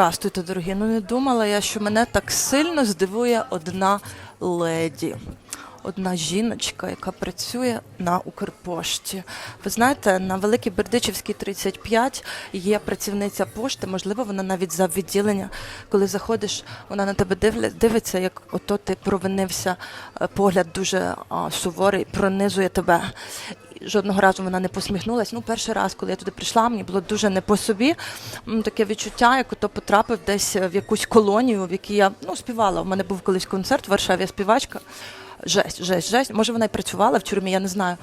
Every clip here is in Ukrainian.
Здравствуйте, дорогі. Ну не думала я, що мене так сильно здивує одна леді. Одна жіночка, яка працює на Укрпошті. Ви знаєте, на Великій Бердичівській 35 є працівниця пошти, можливо, вона навіть за відділення. Коли заходиш, вона на тебе дивиться, як ото ти провинився, е, погляд дуже суворий, пронизує тебе. Жодного разу вона не посміхнулась. Ну, перший раз, коли я туди прийшла, мені було дуже не по собі. Таке відчуття, як ото потрапив десь в якусь колонію, в якій я ну, співала. У мене був колись концерт в Варшаві, співачка. Жесть, жесть, жесть. Може, вона й працювала в тюрмі, я не знаю.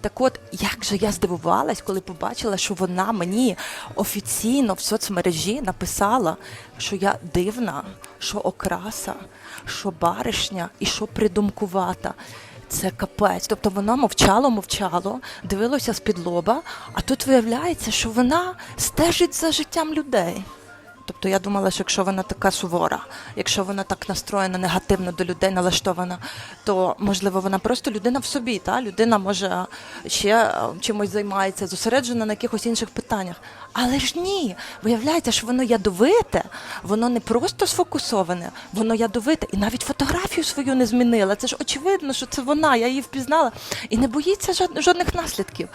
Так от, як же я здивувалась, коли побачила, що вона мені офіційно в соцмережі написала, що я дивна, що окраса, що баришня і що придумкувата. Це капець. Тобто вона мовчало, мовчало, дивилося з-під лоба, а тут виявляється, що вона стежить за життям людей. Тобто я думала, що якщо вона така сувора, якщо вона так настроєна негативно до людей налаштована, то можливо вона просто людина в собі. Та? Людина може ще е, чимось займається, зосереджена на якихось інших питаннях. Але ж ні, виявляється, що воно ядовите, воно не просто сфокусоване, воно ядовите. І навіть фотографію свою не змінила. Це ж очевидно, що це вона, я її впізнала. І не боїться жод- жодних наслідків.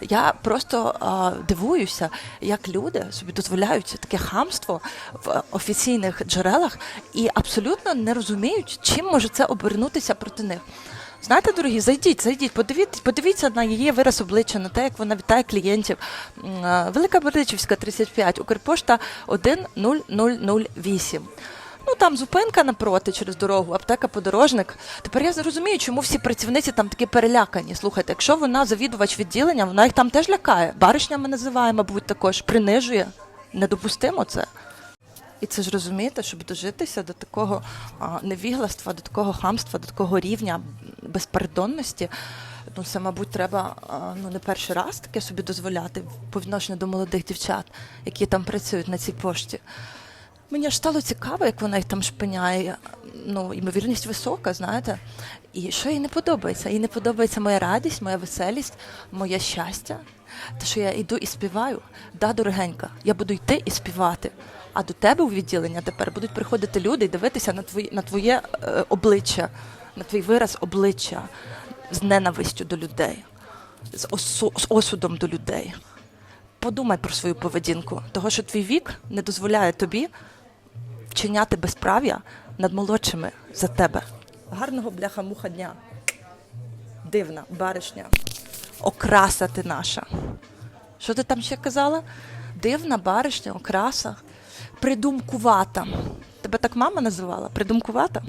Я просто а, дивуюся, як люди собі дозволяють таке хамство в офіційних джерелах і абсолютно не розуміють, чим може це обернутися проти них. Знаєте, дорогі, зайдіть, зайдіть, подивіться, подивіться на її вираз обличчя, на те, як вона вітає клієнтів. Е, Велика Бердичівська, 35, Укрпошта 10008. Ну там зупинка напроти через дорогу, аптека подорожник. Тепер я зрозумію, чому всі працівниці там такі перелякані. Слухайте, якщо вона завідувач відділення, вона їх там теж лякає. Баришнями називає, мабуть, також принижує. Недопустимо це. І це ж розумієте, щоб дожитися до такого невігластва, до такого хамства, до такого рівня безпардонності. Ну, це, мабуть, треба ну, не перший раз таке собі дозволяти по відношенню до молодих дівчат, які там працюють на цій пошті. Мені аж стало цікаво, як вона їх там шпиняє. Ну, ймовірність висока, знаєте. І що їй не подобається? Їй не подобається моя радість, моя веселість, моє щастя. Те, що я йду і співаю. Да, дорогенька, я буду йти і співати. А до тебе у відділення тепер будуть приходити люди і дивитися на твої, на твоє е, обличчя, на твій вираз обличчя з ненавистю до людей, з, осу- з осудом до людей. Подумай про свою поведінку, того що твій вік не дозволяє тобі вчиняти безправ'я над молодшими за тебе. Гарного бляха-муха дня. Дивна, баришня. Окраса ти наша. Що ти там ще казала? Дивна баришня, окраса, придумкувата. Тебе так мама називала? Придумкувата?